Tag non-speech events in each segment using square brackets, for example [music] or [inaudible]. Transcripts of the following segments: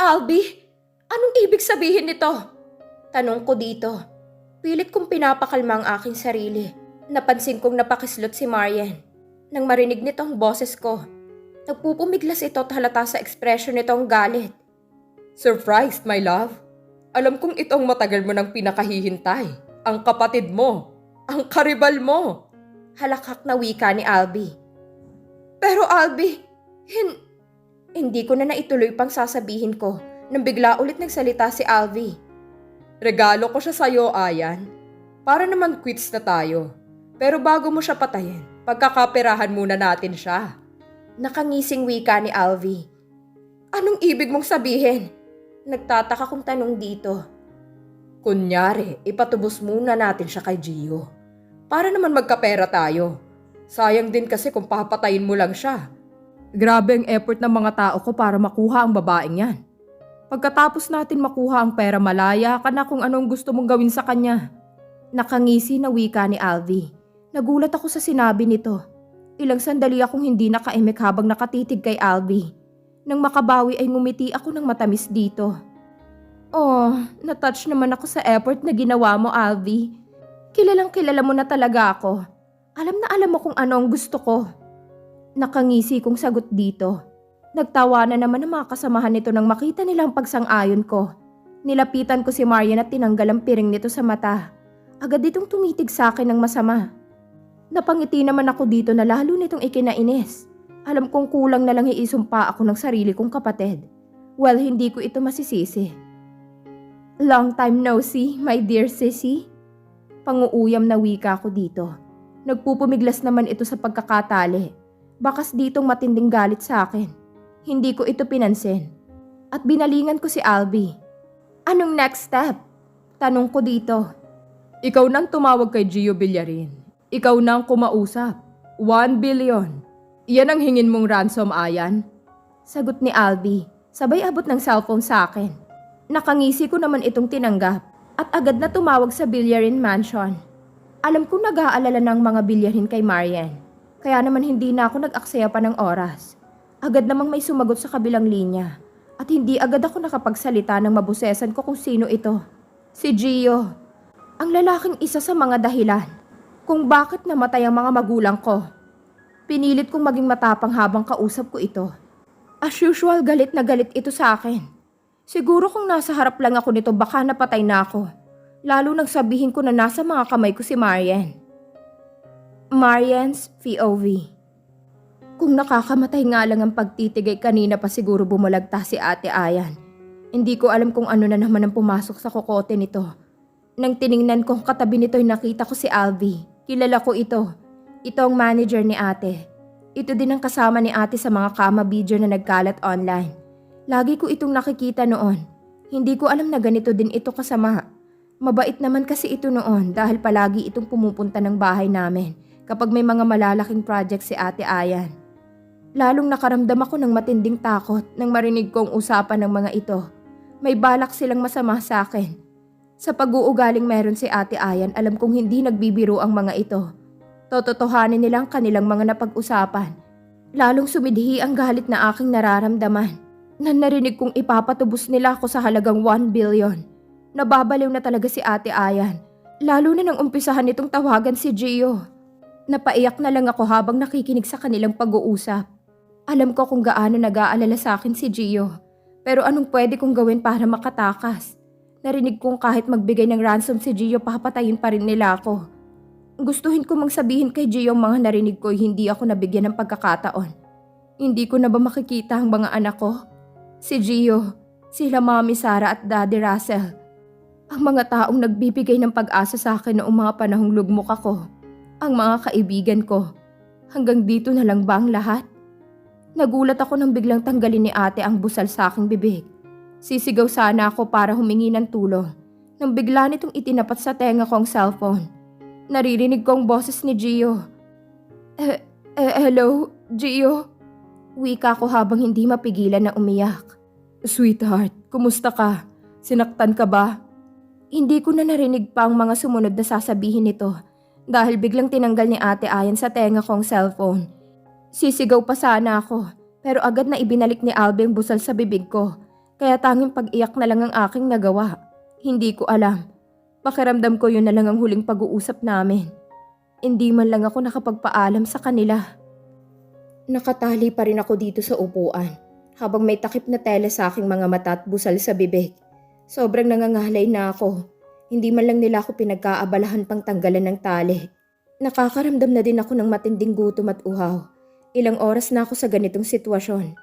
Albi, anong ibig sabihin nito? Tanong ko dito. Pilit kong pinapakalma ang aking sarili. Napansin kong napakislot si Marian. Nang marinig nito ang boses ko, nagpupumiglas ito at halata sa ekspresyon nito ang galit. Surprised, my love? Alam kong itong matagal mo nang pinakahihintay. Ang kapatid mo. Ang karibal mo. Halakak na wika ni Albi. Pero Albi, hin... Hindi ko na naituloy pang sasabihin ko nang bigla ulit nagsalita si Alvi. Regalo ko siya sa'yo, Ayan. Para naman quits na tayo. Pero bago mo siya patayin, pagkakaperahan muna natin siya. Nakangising wika ni Alvi. Anong ibig mong sabihin? Nagtataka kong tanong dito. Kunyari, ipatubos muna natin siya kay Gio. Para naman magkapera tayo. Sayang din kasi kung papatayin mo lang siya. Grabe ang effort ng mga tao ko para makuha ang babaeng yan. Pagkatapos natin makuha ang pera malaya ka na kung anong gusto mong gawin sa kanya. Nakangisi na wika ni Alvi. Nagulat ako sa sinabi nito. Ilang sandali akong hindi nakaimik habang nakatitig kay Alvi. Nang makabawi ay ngumiti ako ng matamis dito. Oh, natouch naman ako sa effort na ginawa mo, Alvi. Kilalang kilala mo na talaga ako. Alam na alam mo kung ano ang gusto ko. Nakangisi kong sagot dito. Nagtawa na naman ang mga kasamahan nito nang makita nilang pagsang-ayon ko. Nilapitan ko si Marian at tinanggal ang piring nito sa mata. Agad itong tumitig sa akin ng masama. Napangiti naman ako dito na lalo nitong ikinainis. Alam kong kulang na lang iisumpa ako ng sarili kong kapatid. Well, hindi ko ito masisisi. Long time no see, my dear sissy. Panguuyam na wika ko dito. Nagpupumiglas naman ito sa pagkakatali. Bakas ditong matinding galit sa akin. Hindi ko ito pinansin. At binalingan ko si Albi. Anong next step? Tanong ko dito. Ikaw nang tumawag kay Gio Villarin. Ikaw nang kumausap. One billion. Iyan ang hingin mong ransom, Ayan? Sagot ni Albi. Sabay abot ng cellphone sa akin. Nakangisi ko naman itong tinanggap at agad na tumawag sa Villarin Mansion. Alam kong nag-aalala ng mga bilyarin kay Marian. Kaya naman hindi na ako nag-aksaya pa ng oras. Agad namang may sumagot sa kabilang linya. At hindi agad ako nakapagsalita ng mabusesan ko kung sino ito. Si Gio. Ang lalaking isa sa mga dahilan kung bakit namatay ang mga magulang ko. Pinilit kong maging matapang habang kausap ko ito. As usual, galit na galit ito sa akin. Siguro kung nasa harap lang ako nito baka napatay na ako. Lalo nagsabihin ko na nasa mga kamay ko si Marian. Marian's POV Kung nakakamatay nga lang ang pagtitigay kanina pa siguro bumulagta si Ate Ayan. Hindi ko alam kung ano na naman ang pumasok sa kokote nito. Nang tiningnan ko katabi nito ay nakita ko si Alvi. Kilala ko ito. Ito ang manager ni ate. Ito din ang kasama ni ate sa mga kama video na nagkalat online. Lagi ko itong nakikita noon. Hindi ko alam na ganito din ito kasama. Mabait naman kasi ito noon dahil palagi itong pumupunta ng bahay namin kapag may mga malalaking project si Ate Ayan. Lalong nakaramdam ako ng matinding takot nang marinig kong usapan ng mga ito. May balak silang masama sa akin. Sa pag-uugaling meron si Ate Ayan, alam kong hindi nagbibiro ang mga ito. Tototohanin nilang kanilang mga napag-usapan. Lalong sumidhi ang galit na aking nararamdaman. Na narinig kong ipapatubos nila ako sa halagang 1 billion. Nababaliw na talaga si Ate Ayan. Lalo na nang umpisahan nitong tawagan si Gio. Napaiyak na lang ako habang nakikinig sa kanilang pag-uusap. Alam ko kung gaano nag-aalala sa akin si Gio. Pero anong pwede kong gawin para makatakas? Narinig kong kahit magbigay ng ransom si Gio, papatayin pa rin nila ako. Gustuhin ko mang sabihin kay Gio mga narinig ko hindi ako nabigyan ng pagkakataon. Hindi ko na ba makikita ang mga anak ko? Si Gio, sila Mami Sara at Daddy Russell. Ang mga taong nagbibigay ng pag-asa sa akin noong mga panahong lugmok ako. Ang mga kaibigan ko. Hanggang dito na lang ba ang lahat? Nagulat ako nang biglang tanggalin ni ate ang busal sa aking bibig. Sisigaw sana ako para humingi ng tulong. Nang bigla nitong itinapat sa tenga ko ang cellphone. Naririnig ko ang boses ni Gio. Eh, eh, hello, Gio? Wika ko habang hindi mapigilan na umiyak. Sweetheart, kumusta ka? Sinaktan ka ba? Hindi ko na narinig pa ang mga sumunod na sasabihin nito dahil biglang tinanggal ni ate ayon sa tenga kong cellphone. Sisigaw pa sana ako pero agad na ibinalik ni Albi ang busal sa bibig ko. Kaya tanging pag-iyak na lang ang aking nagawa. Hindi ko alam. Pakiramdam ko yun na lang ang huling pag-uusap namin. Hindi man lang ako nakapagpaalam sa kanila. Nakatali pa rin ako dito sa upuan habang may takip na tela sa aking mga mata at busal sa bibig. Sobrang nangangalay na ako. Hindi man lang nila ako pinagkaabalahan pang tanggalan ng tali. Nakakaramdam na din ako ng matinding gutom at uhaw. Ilang oras na ako sa ganitong sitwasyon.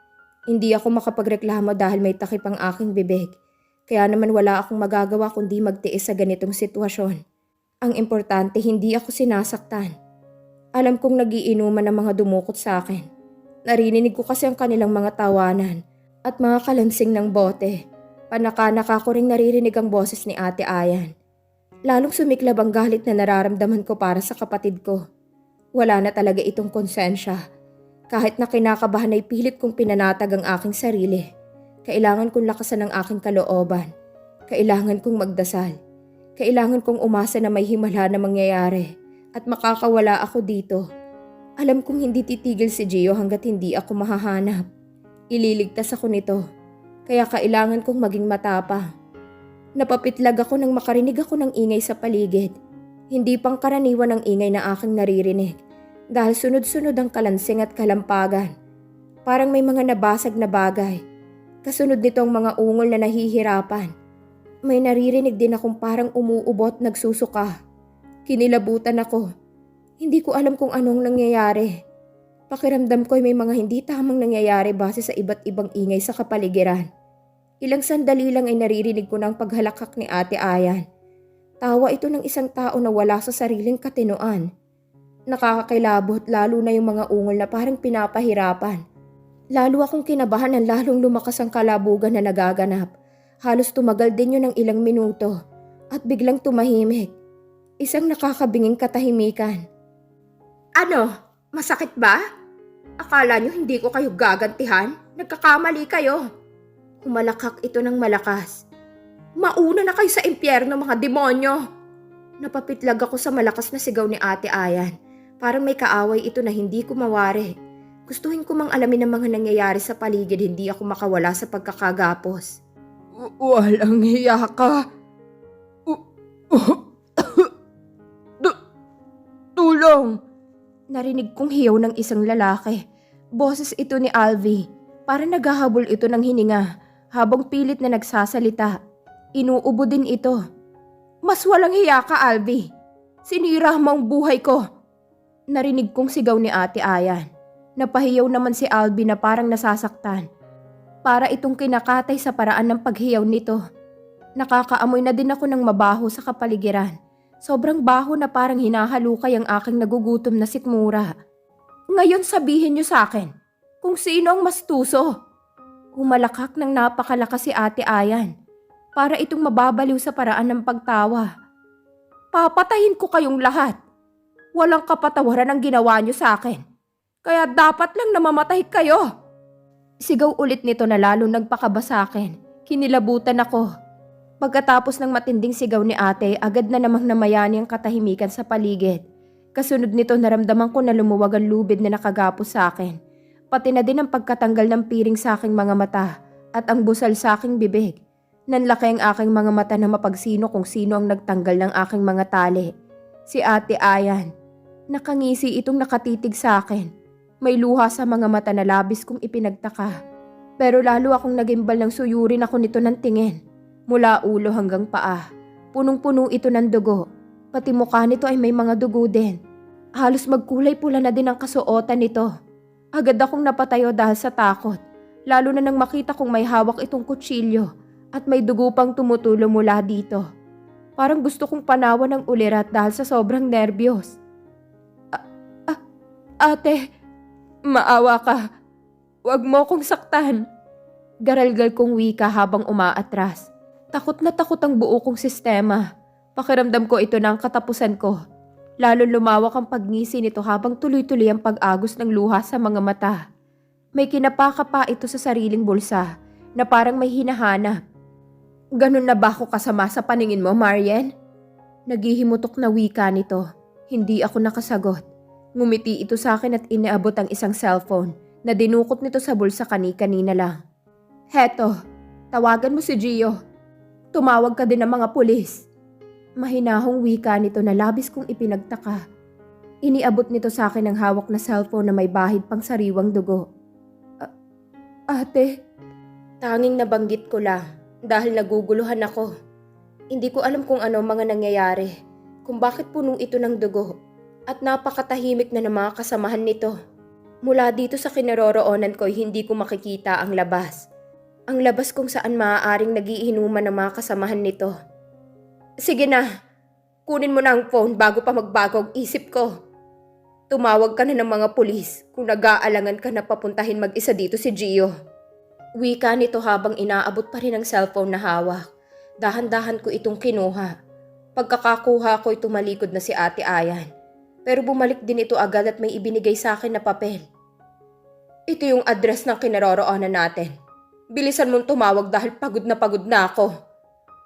Hindi ako makapagreklamo dahil may takip ang aking bibig. Kaya naman wala akong magagawa kundi magtiis sa ganitong sitwasyon. Ang importante hindi ako sinasaktan. Alam kong nagiinuman ng mga dumukot sa akin. Narinig ko kasi ang kanilang mga tawanan at mga kalansing ng bote. Panaka-naka ko ring naririnig ang boses ni Ate Ayan. Lalong sumiklab ang galit na nararamdaman ko para sa kapatid ko. Wala na talaga itong konsensya. Kahit na kinakabahan ay pilit kong pinanatag ang aking sarili. Kailangan kong lakasan ang aking kalooban. Kailangan kong magdasal. Kailangan kong umasa na may himala na mangyayari at makakawala ako dito. Alam kong hindi titigil si Gio hanggat hindi ako mahahanap. Ililigtas ako nito. Kaya kailangan kong maging matapang. Napapitlag ako nang makarinig ako ng ingay sa paligid. Hindi pang karaniwan ang ingay na aking naririnig dahil sunod-sunod ang kalansing at kalampagan. Parang may mga nabasag na bagay. Kasunod nitong mga ungol na nahihirapan. May naririnig din akong parang umuubot nagsusuka. Kinilabutan ako. Hindi ko alam kung anong nangyayari. Pakiramdam ko ay may mga hindi tamang nangyayari base sa iba't ibang ingay sa kapaligiran. Ilang sandali lang ay naririnig ko ng paghalakak ni Ate Ayan. Tawa ito ng isang tao na wala sa sariling katinoan. Nakakakilabot lalo na yung mga ungol na parang pinapahirapan. Lalo akong kinabahan ng lalong lumakas ang kalabugan na nagaganap. Halos tumagal din yun ng ilang minuto at biglang tumahimik. Isang nakakabinging katahimikan. Ano? Masakit ba? Akala nyo hindi ko kayo gagantihan? Nagkakamali kayo. Humalakak ito ng malakas. Mauna na kayo sa impyerno mga demonyo! Napapitlag ako sa malakas na sigaw ni Ate Ayan. Parang may kaaway ito na hindi ko mawari. Gustuhin ko mang alamin ang mga nangyayari sa paligid hindi ako makawala sa pagkakagapos. Walang hiya ka. [coughs] Tulong! Narinig kong hiyaw ng isang lalaki. Boses ito ni Alvi. Parang naghahabol ito ng hininga habang pilit na nagsasalita. Inuubo din ito. Mas walang hiya ka, Alvi. Sinira mo ang buhay ko. Narinig kong sigaw ni Ate Ayan. Napahiyaw naman si Alvi na parang nasasaktan. Para itong kinakatay sa paraan ng paghiyaw nito. Nakakaamoy na din ako ng mabaho sa kapaligiran. Sobrang baho na parang hinahalukay ang aking nagugutom na sikmura. Ngayon sabihin niyo sa akin kung sino ang mas tuso. Humalakak ng napakalakas si Ate Ayan para itong mababaliw sa paraan ng pagtawa. Papatayin ko kayong lahat. Walang kapatawaran ang ginawa niyo sa akin. Kaya dapat lang namamatay kayo. Sigaw ulit nito na lalo nagpakaba sa akin. Kinilabutan ako. Pagkatapos ng matinding sigaw ni ate, agad na namang namayani ang katahimikan sa paligid. Kasunod nito naramdaman ko na lumuwag ang lubid na nakagapos sa akin. Pati na din ang pagkatanggal ng piring sa aking mga mata at ang busal sa aking bibig. Nanlaki ang aking mga mata na mapagsino kung sino ang nagtanggal ng aking mga tali. Si ate Ayan. Nakangisi itong nakatitig sa akin. May luha sa mga mata na labis kong ipinagtaka. Pero lalo akong nagimbal ng suyurin ako nito ng tingin. Mula ulo hanggang paa. Punong-puno ito ng dugo. Pati mukha nito ay may mga dugo din. Halos magkulay pula na din ang kasuotan nito. Agad akong napatayo dahil sa takot. Lalo na nang makita kong may hawak itong kutsilyo at may dugo pang tumutulo mula dito. Parang gusto kong panawan ng ulirat dahil sa sobrang nerbiyos. Ate, maawa ka. Huwag mo kong saktan. Garalgal kong wika habang umaatras. Takot na takot ang buo kong sistema. Pakiramdam ko ito na ang katapusan ko. Lalo lumawak ang pagngisi nito habang tuloy-tuloy ang pag-agos ng luha sa mga mata. May kinapaka pa ito sa sariling bulsa na parang may hinahanap. Ganun na ba ako kasama sa paningin mo, Marian? Naghihimutok na wika nito. Hindi ako nakasagot. Ngumiti ito sa akin at inaabot ang isang cellphone na dinukot nito sa bulsa kani-kanina lang. Heto, tawagan mo si Gio. Tumawag ka din ng mga pulis. Mahinahong wika nito na labis kong ipinagtaka. Iniabot nito sa akin ang hawak na cellphone na may bahid pang sariwang dugo. "A- ate, tanging nabanggit ko lang dahil naguguluhan ako. Hindi ko alam kung ano mga nangyayari, kung bakit punong ito ng dugo, at napakatahimik na ng mga kasamahan nito. Mula dito sa kinaroroonan ko hindi ko makikita ang labas. Ang labas kung saan maaaring nagiinuman ng mga kasamahan nito. Sige na, kunin mo na ang phone bago pa magbago ang isip ko. Tumawag ka na ng mga pulis kung nag-aalangan ka na papuntahin mag-isa dito si Gio. Wika nito habang inaabot pa rin ang cellphone na hawak. Dahan-dahan ko itong kinuha. Pagkakakuha ko ito malikod na si Ate Ayan. Pero bumalik din ito agad at may ibinigay sa akin na papel. Ito yung address ng kinaroroonan natin. Bilisan mong tumawag dahil pagod na pagod na ako.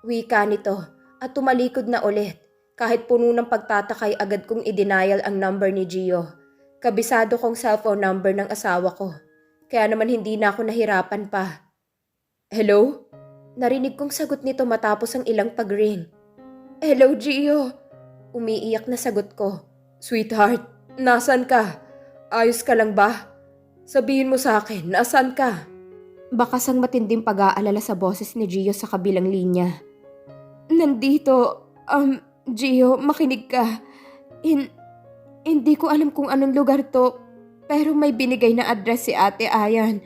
Wika nito at tumalikod na ulit. Kahit puno ng pagtatakay agad kong idenial ang number ni Gio. Kabisado kong cellphone number ng asawa ko. Kaya naman hindi na ako nahirapan pa. Hello? Narinig kong sagot nito matapos ang ilang pag-ring. Hello, Gio. Umiiyak na sagot ko. Sweetheart, nasan ka? Ayos ka lang ba? Sabihin mo sa akin, nasan ka? Bakas ang matinding pag-aalala sa boses ni Gio sa kabilang linya. Nandito, um, Gio, makinig ka. In, hindi ko alam kung anong lugar to, pero may binigay na address si Ate Ayan.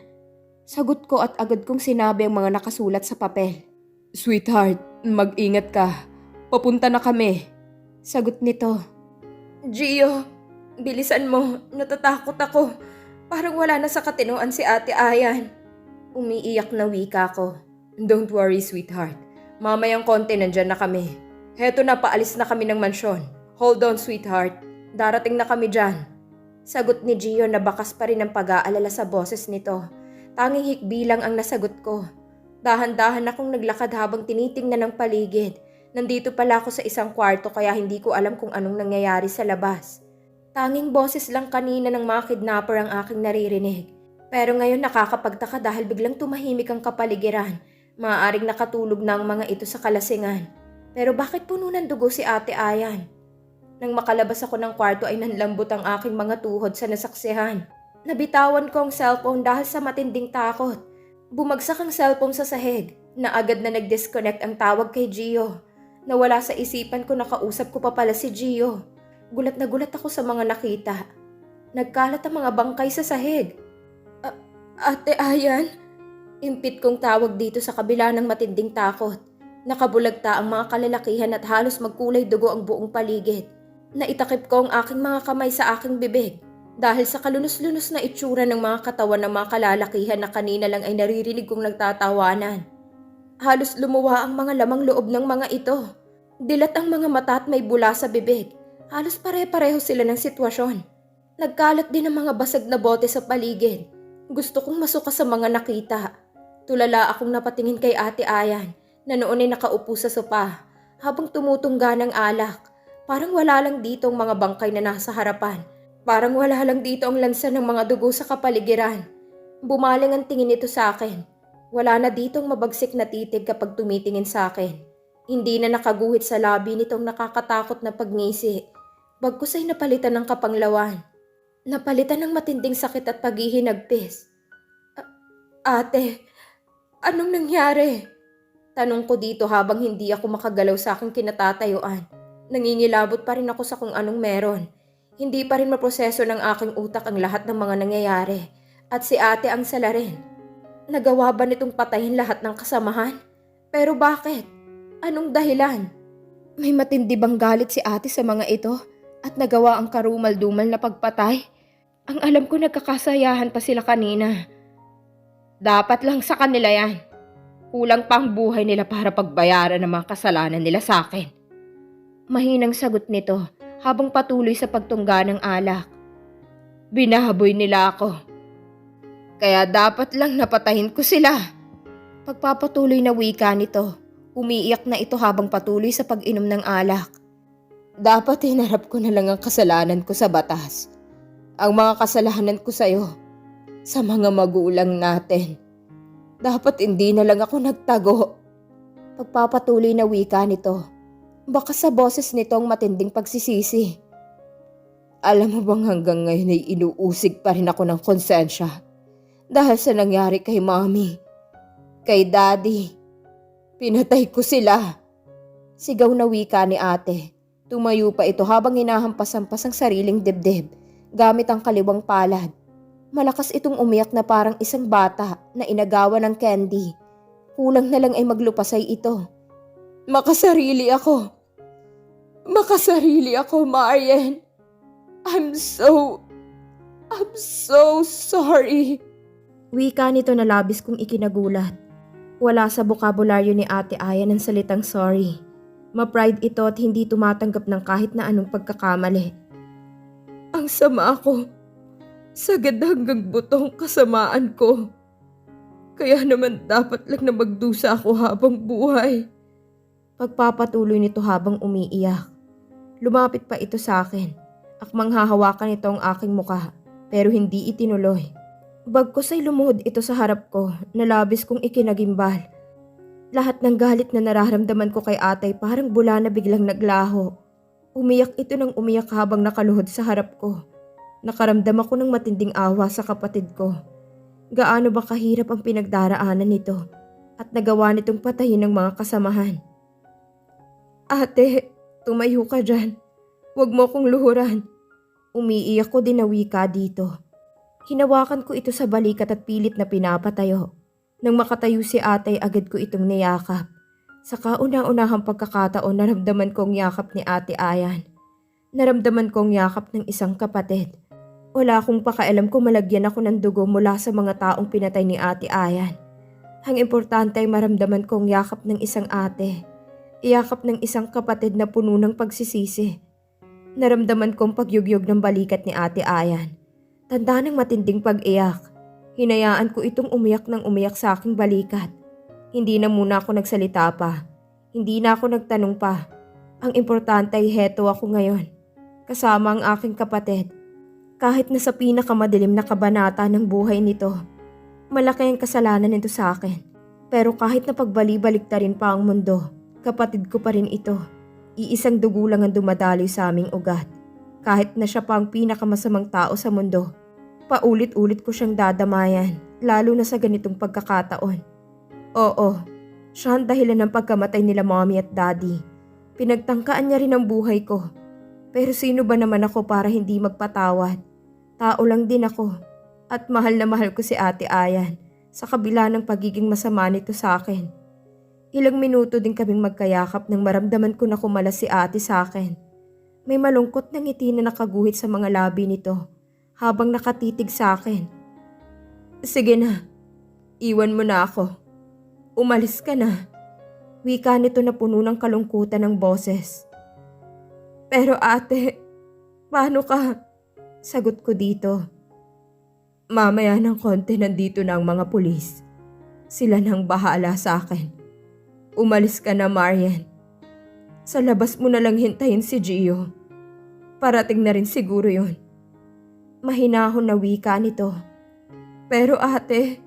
Sagot ko at agad kong sinabi ang mga nakasulat sa papel. Sweetheart, mag-ingat ka. Papunta na kami. Sagot nito. Gio, bilisan mo. Natatakot ako. Parang wala na sa katinoan si Ate Ayan. Umiiyak na wika ko. Don't worry, sweetheart. Mamayang konti nandyan na kami. Heto na, paalis na kami ng mansyon. Hold on, sweetheart. Darating na kami dyan. Sagot ni Gio na bakas pa rin ang pag-aalala sa boses nito. Tanging hikbi lang ang nasagot ko. Dahan-dahan akong naglakad habang tinitingnan ng paligid. Nandito pala ako sa isang kwarto kaya hindi ko alam kung anong nangyayari sa labas. Tanging boses lang kanina ng mga kidnapper ang aking naririnig. Pero ngayon nakakapagtaka dahil biglang tumahimik ang kapaligiran. Maaaring nakatulog na ang mga ito sa kalasingan. Pero bakit puno ng dugo si Ate Ayan? Nang makalabas ako ng kwarto ay nanlambot ang aking mga tuhod sa nasaksihan. Nabitawan ko ang cellphone dahil sa matinding takot. Bumagsak ang cellphone sa sahig na agad na nag-disconnect ang tawag kay Gio. Nawala sa isipan ko na kausap ko pa pala si Gio. Gulat na gulat ako sa mga nakita. Nagkalat ang mga bangkay sa sahig. A- Ate Ayan? Impit kong tawag dito sa kabila ng matinding takot. Nakabulagta ang mga kalalakihan at halos magkulay dugo ang buong paligid. Naitakip ko ang aking mga kamay sa aking bibig dahil sa kalunos-lunos na itsura ng mga katawan ng mga kalalakihan na kanina lang ay naririnig kong nagtatawanan. Halos lumuwa ang mga lamang loob ng mga ito. Dilat ang mga mata at may bula sa bibig. Halos pare-pareho sila ng sitwasyon. Nagkalat din ang mga basag na bote sa paligid. Gusto kong masuka sa mga nakita. Tulala akong napatingin kay Ate Ayan na noon ay nakaupo sa sopa habang tumutungga ng alak. Parang wala lang dito ang mga bangkay na nasa harapan. Parang wala lang dito ang lansa ng mga dugo sa kapaligiran. Bumaling ang tingin nito sa akin. Wala na ditong mabagsik na titig kapag tumitingin sa akin. Hindi na nakaguhit sa labi nitong nakakatakot na pagngisi. Bagkus ay napalitan ng kapanglawan. Napalitan ng matinding sakit at paghihinagpis. "A- Ate, anong nangyari? Tanong ko dito habang hindi ako makagalaw sa aking kinatatayuan. Nangingilabot pa rin ako sa kung anong meron. Hindi pa rin maproseso ng aking utak ang lahat ng mga nangyayari. At si ate ang sala rin. Nagawa ba nitong patayin lahat ng kasamahan? Pero bakit? Anong dahilan? May matindi bang galit si ate sa mga ito at nagawa ang karumal-dumal na pagpatay? Ang alam ko nagkakasayahan pa sila kanina. Dapat lang sa kanila yan. Kulang pa ang buhay nila para pagbayaran ng mga kasalanan nila sa akin. Mahinang sagot nito habang patuloy sa pagtungga ng alak. Binahaboy nila ako. Kaya dapat lang napatahin ko sila. Pagpapatuloy na wika nito, umiiyak na ito habang patuloy sa pag-inom ng alak. Dapat hinarap ko na lang ang kasalanan ko sa batas. Ang mga kasalanan ko sa'yo, sa mga magulang natin. Dapat hindi na lang ako nagtago. Pagpapatuloy na wika nito. Baka sa boses nitong matinding pagsisisi. Alam mo bang hanggang ngayon ay inuusig pa rin ako ng konsensya dahil sa nangyari kay mommy, kay daddy. Pinatay ko sila. Sigaw na wika ni ate. Tumayo pa ito habang hinahampas-hampas ang sariling dibdib gamit ang kaliwang palad. Malakas itong umiyak na parang isang bata na inagawa ng candy. Kulang na lang ay maglupasay ito. Makasarili ako. Makasarili ako, Marian. I'm so... I'm so sorry. Wika nito na labis kong ikinagulat. Wala sa bokabularyo ni Ate Aya ng salitang sorry. Ma-pride ito at hindi tumatanggap ng kahit na anong pagkakamali. Ang sama ako. Sagad hanggang butong kasamaan ko. Kaya naman dapat lang na magdusa ako habang buhay. Pagpapatuloy nito habang umiiyak. Lumapit pa ito sa akin. Akmang hahawakan ito ang aking muka pero hindi itinuloy. Bagkos ay lumuhod ito sa harap ko na labis kong ikinagimbal. Lahat ng galit na nararamdaman ko kay atay parang bula na biglang naglaho. Umiyak ito ng umiyak habang nakaluhod sa harap ko. Nakaramdam ako ng matinding awa sa kapatid ko. Gaano ba kahirap ang pinagdaraanan nito at nagawa nitong patayin ng mga kasamahan. Ate, tumayo ka dyan. Huwag mo kong luhuran. Umiiyak ko din na wika dito. Hinawakan ko ito sa balikat at pilit na pinapatayo. Nang makatayo si ate agad ko itong niyakap. Sa kauna-unahang pagkakataon naramdaman ko ang yakap ni ate Ayan. Naramdaman ko ang yakap ng isang kapatid. Wala akong pakailam kung malagyan ako ng dugo mula sa mga taong pinatay ni ate Ayan. Ang importante ay maramdaman ko ang yakap ng isang ate. Iyakap ng isang kapatid na puno ng pagsisisi. Naramdaman kong pagyugyog ng balikat ni ate Ayan. Tanda ng matinding pag-iyak. Hinayaan ko itong umiyak ng umiyak sa aking balikat. Hindi na muna ako nagsalita pa. Hindi na ako nagtanong pa. Ang importante ay heto ako ngayon. Kasama ang aking kapatid. Kahit na sa pinakamadilim na kabanata ng buhay nito, malaki ang kasalanan nito sa akin. Pero kahit na pagbali-balik rin pa ang mundo, kapatid ko pa rin ito. Iisang dugo lang ang dumadaloy sa aming ugat. Kahit na siya pa ang pinakamasamang tao sa mundo, paulit-ulit ko siyang dadamayan, lalo na sa ganitong pagkakataon. Oo, siya ang dahilan ng pagkamatay nila mommy at daddy. Pinagtangkaan niya rin ang buhay ko. Pero sino ba naman ako para hindi magpatawad? Tao lang din ako. At mahal na mahal ko si ate Ayan sa kabila ng pagiging masama nito sa akin. Ilang minuto din kaming magkayakap nang maramdaman ko na kumalas si ate sa akin. May malungkot na ngiti na nakaguhit sa mga labi nito habang nakatitig sa akin. Sige na, iwan mo na ako. Umalis ka na. Wika nito na puno ng kalungkutan ng boses. Pero ate, paano ka? Sagot ko dito. Mamaya ng konti nandito na ang mga pulis. Sila nang bahala sa akin. Umalis ka na, Marian. Sa labas mo na lang hintayin si Gio. Parating na rin siguro yun. Mahinahon na wika nito. Pero ate,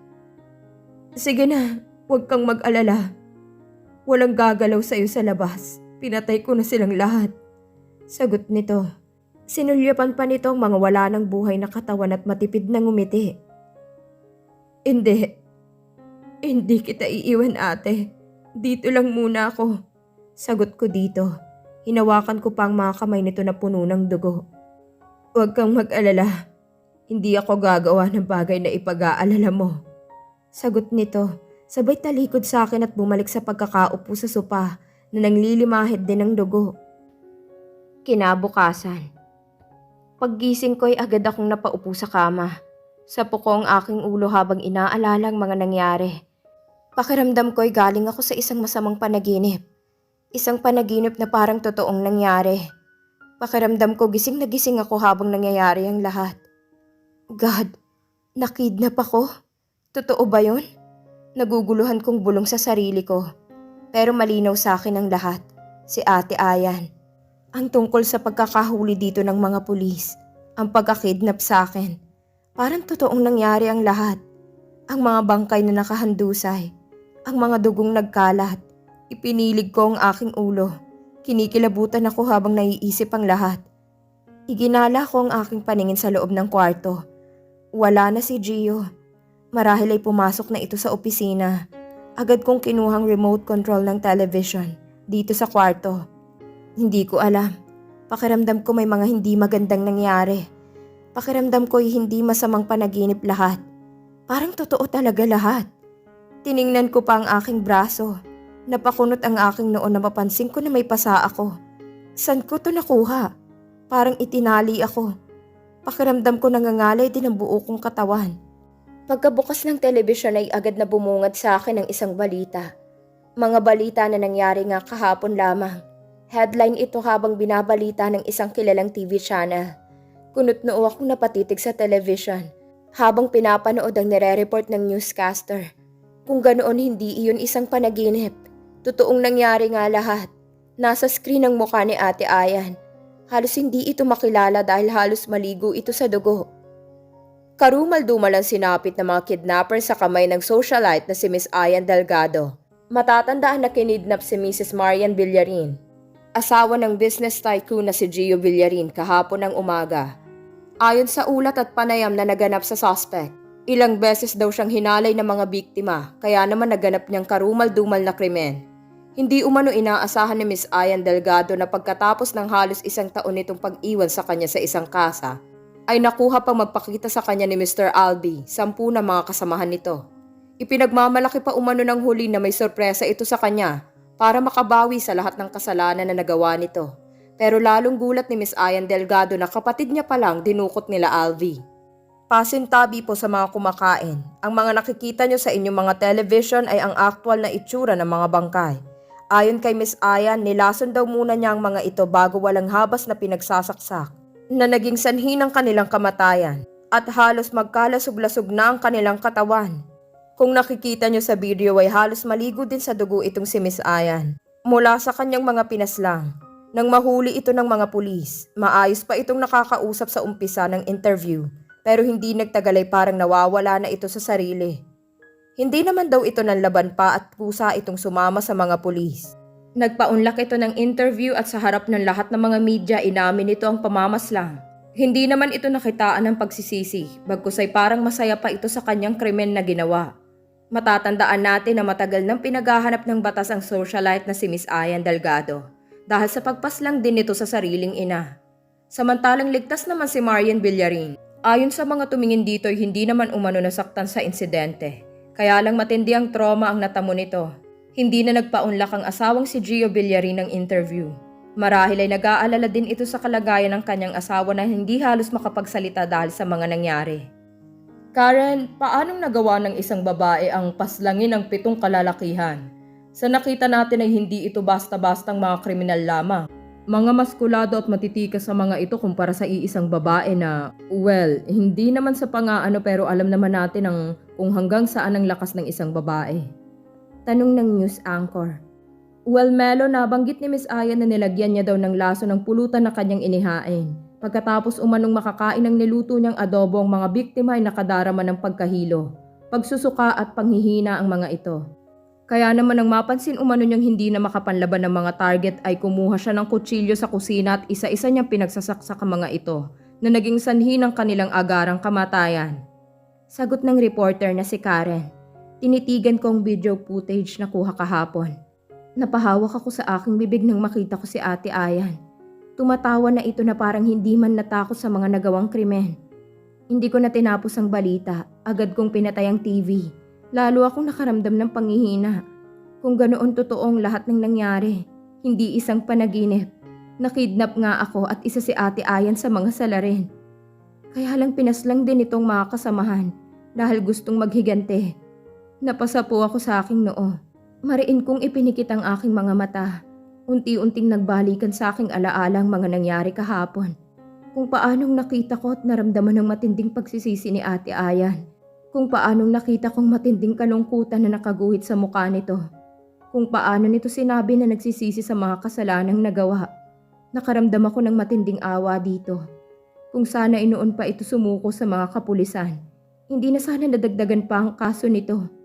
sige na, huwag kang mag-alala. Walang gagalaw sa'yo sa labas. Pinatay ko na silang lahat. Sagot nito. Sinulyapan pa nito ang mga wala ng buhay na katawan at matipid na ngumiti. Hindi. Hindi kita iiwan ate. Dito lang muna ako. Sagot ko dito. Hinawakan ko pa ang mga kamay nito na puno ng dugo. Huwag kang mag-alala. Hindi ako gagawa ng bagay na ipag-aalala mo. Sagot nito. Sabay talikod sa akin at bumalik sa pagkakaupo sa sopa na nanglilimahid din ng dugo. Kinabukasan. Paggising ko ay agad akong napaupo sa kama. Sa puko ang aking ulo habang inaalala ang mga nangyari. Pakiramdam ko ay galing ako sa isang masamang panaginip. Isang panaginip na parang totoong nangyari. Pakiramdam ko gising na gising ako habang nangyayari ang lahat. God, nakidnap ako? Totoo ba yun? Naguguluhan kong bulong sa sarili ko. Pero malinaw sa akin ang lahat. Si Ate Ayan. Ang tungkol sa pagkakahuli dito ng mga pulis. Ang pagkakidnap sa akin. Parang totoong nangyari ang lahat. Ang mga bangkay na nakahandusay. Ang mga dugong nagkalat. Ipinilig ko ang aking ulo. Kinikilabutan ako habang naiisip ang lahat. Iginala ko ang aking paningin sa loob ng kwarto. Wala na si Gio. Marahil ay pumasok na ito sa opisina. Agad kong kinuhang remote control ng television dito sa kwarto. Hindi ko alam. Pakiramdam ko may mga hindi magandang nangyari. Pakiramdam ko ay hindi masamang panaginip lahat. Parang totoo talaga lahat. Tiningnan ko pa ang aking braso. Napakunot ang aking noon na mapansin ko na may pasa ako. San ko to nakuha? Parang itinali ako. Pakiramdam ko nangangalay din ang buo kong katawan. Pagkabukas ng telebisyon ay agad na bumungad sa akin ng isang balita. Mga balita na nangyari nga kahapon lamang. Headline ito habang binabalita ng isang kilalang TV channel. Kunot noo akong napatitig sa television habang pinapanood ang nire-report ng newscaster. Kung ganoon hindi iyon isang panaginip. Totoong nangyari nga lahat. Nasa screen ang mukha ni Ate Ayan. Halos hindi ito makilala dahil halos maligo ito sa dugo. Karumal-dumal ang sinapit ng mga kidnapper sa kamay ng socialite na si Miss Ayan Delgado. Matatandaan na kinidnap si Mrs. Marian Villarin. Asawa ng business tycoon na si Gio Villarin kahapon ng umaga. Ayon sa ulat at panayam na naganap sa suspect, ilang beses daw siyang hinalay ng mga biktima kaya naman naganap niyang karumal-dumal na krimen. Hindi umano inaasahan ni Miss Ayan Delgado na pagkatapos ng halos isang taon nitong pag-iwan sa kanya sa isang kasa, ay nakuha pang magpakita sa kanya ni Mr. Albi, sampu na mga kasamahan nito. Ipinagmamalaki pa umano ng huli na may sorpresa ito sa kanya para makabawi sa lahat ng kasalanan na nagawa nito. Pero lalong gulat ni Miss Ayan Delgado na kapatid niya palang dinukot nila Alvi. Pasintabi po sa mga kumakain. Ang mga nakikita nyo sa inyong mga television ay ang aktwal na itsura ng mga bangkay. Ayon kay Miss Ayan, nilason daw muna niya ang mga ito bago walang habas na pinagsasaksak na naging sanhi ng kanilang kamatayan at halos magkalasog-lasog na ang kanilang katawan. Kung nakikita nyo sa video ay halos maligo din sa dugo itong si Miss Ayan. Mula sa kanyang mga pinaslang. Nang mahuli ito ng mga pulis, maayos pa itong nakakausap sa umpisa ng interview pero hindi nagtagal ay parang nawawala na ito sa sarili. Hindi naman daw ito nanlaban pa at kusa itong sumama sa mga pulis. Nagpaunlak ito ng interview at sa harap ng lahat ng mga media inamin nito ang pamamaslang. Hindi naman ito nakitaan ng pagsisisi, bagkus ay parang masaya pa ito sa kanyang krimen na ginawa. Matatandaan natin na matagal nang pinaghahanap ng batas ang socialite na si Miss Ayan Delgado dahil sa pagpaslang din nito sa sariling ina. Samantalang ligtas naman si Marian Villarin. Ayon sa mga tumingin dito ay hindi naman umano nasaktan sa insidente. Kaya lang matindi ang trauma ang natamo nito. Hindi na nagpaunlak ang asawang si Gio Villarin ng interview. Marahil ay nag-aalala din ito sa kalagayan ng kanyang asawa na hindi halos makapagsalita dahil sa mga nangyari. Karen, paanong nagawa ng isang babae ang paslangin ng pitong kalalakihan? Sa nakita natin ay hindi ito basta-bastang mga kriminal lamang. Mga maskulado at matitikas sa mga ito kumpara sa iisang babae na, well, hindi naman sa pangaano pero alam naman natin ang kung hanggang saan ang lakas ng isang babae. Tanong ng news anchor. Well, Melo, nabanggit ni Miss Aya na nilagyan niya daw ng laso ng pulutan na kanyang inihain. Pagkatapos umanong makakain ng niluto niyang adobo ang mga biktima ay nakadarama ng pagkahilo, pagsusuka at panghihina ang mga ito. Kaya naman nang mapansin umano niyang hindi na makapanlaban ng mga target ay kumuha siya ng kutsilyo sa kusina at isa-isa niyang pinagsasaksak ang mga ito na naging sanhi ng kanilang agarang kamatayan. Sagot ng reporter na si Karen. Tinitigan ko ang video footage na kuha kahapon. Napahawak ako sa aking bibig nang makita ko si Ate Ayan. Tumatawa na ito na parang hindi man natakot sa mga nagawang krimen. Hindi ko na tinapos ang balita, agad kong pinatay ang TV. Lalo akong nakaramdam ng panghihina. Kung ganoon totoong lahat ng nangyari, hindi isang panaginip. Nakidnap nga ako at isa si Ate Ayan sa mga salarin. Kaya lang pinaslang din itong mga kasamahan dahil gustong maghigante. Napasa po ako sa aking noo. Mariin kong ipinikit ang aking mga mata. Unti-unting nagbalikan sa aking alaala ang mga nangyari kahapon. Kung paanong nakita ko at naramdaman ng matinding pagsisisi ni Ate Ayan kung paanong nakita kong matinding kalungkutan na nakaguhit sa mukha nito. Kung paano nito sinabi na nagsisisi sa mga kasalanang nagawa. Nakaramdam ako ng matinding awa dito. Kung sana inoon pa ito sumuko sa mga kapulisan. hindi na sana nadagdagan pa ang kaso nito.